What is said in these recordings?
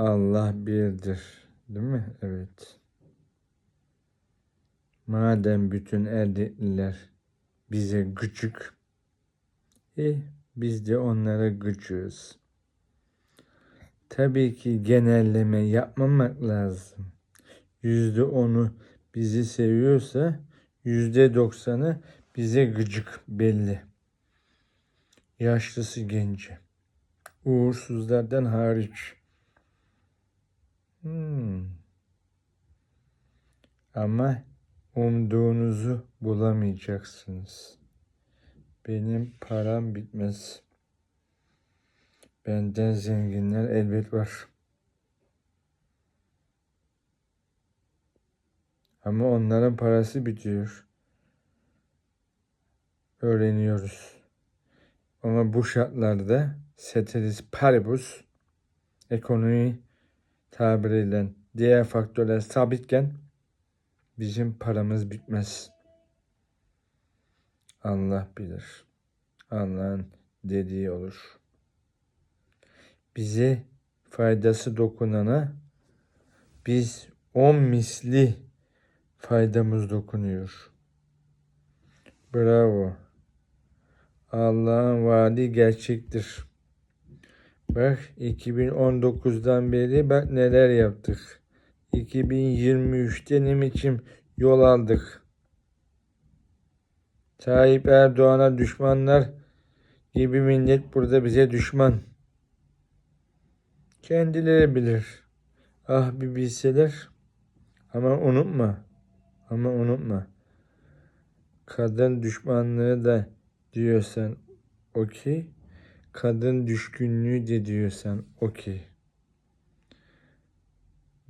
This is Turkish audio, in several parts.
Allah birdir. Değil mi? Evet. Madem bütün erdekliler bize gıcık, eh biz de onlara gıcığız. Tabii ki genelleme yapmamak lazım. Yüzde onu bizi seviyorsa yüzde doksanı bize gıcık belli. Yaşlısı genci. Uğursuzlardan hariç. Hmm. Ama umduğunuzu bulamayacaksınız. Benim param bitmez. Benden zenginler elbet var. Ama onların parası bitiyor. Öğreniyoruz. Ama bu şartlarda ceteris paribus ekonomi tabiriyle diğer faktörler sabitken bizim paramız bitmez. Allah bilir. Allah'ın dediği olur. Bize faydası dokunana biz on misli faydamız dokunuyor. Bravo. Allah'ın vaadi gerçektir. Bak 2019'dan beri bak neler yaptık. 2023'te ne biçim yol aldık. Tayyip Erdoğan'a düşmanlar gibi millet burada bize düşman. Kendileri bilir. Ah bir bilseler. Ama unutma. Ama unutma. Kadın düşmanlığı da diyorsan okey. Kadın düşkünlüğü de diyorsan okey.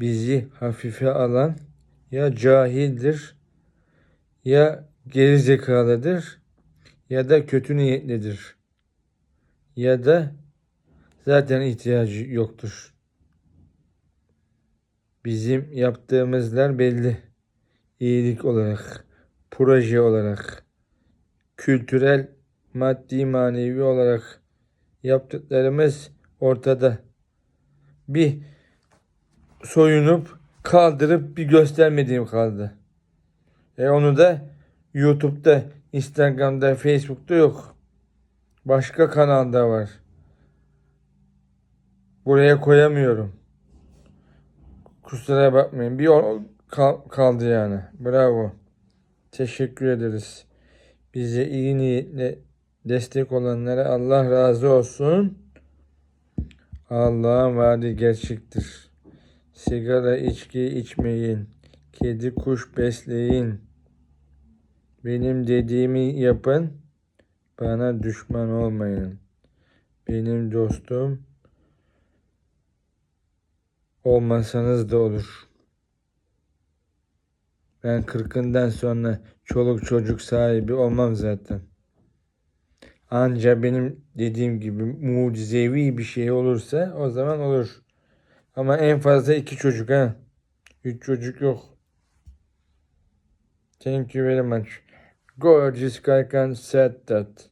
Bizi hafife alan ya cahildir ya gerizekalıdır ya da kötü niyetlidir. Ya da zaten ihtiyacı yoktur. Bizim yaptığımızlar belli. İyilik olarak, proje olarak, kültürel, maddi, manevi olarak yaptıklarımız ortada. Bir soyunup kaldırıp bir göstermediğim kaldı. E onu da YouTube'da, Instagram'da, Facebook'ta yok. Başka kanalda var. Buraya koyamıyorum. Kusura bakmayın. Bir kaldı yani. Bravo. Teşekkür ederiz. Bize iyi niyetle destek olanlara Allah razı olsun. Allah'ın vaadi gerçektir. Sigara içki içmeyin. Kedi kuş besleyin. Benim dediğimi yapın. Bana düşman olmayın. Benim dostum olmasanız da olur. Ben kırkından sonra çoluk çocuk sahibi olmam zaten. Anca benim dediğim gibi mucizevi bir şey olursa o zaman olur. Ama en fazla iki çocuk ha. Üç çocuk yok. Thank you very much. Gorgeous Kalkan said that.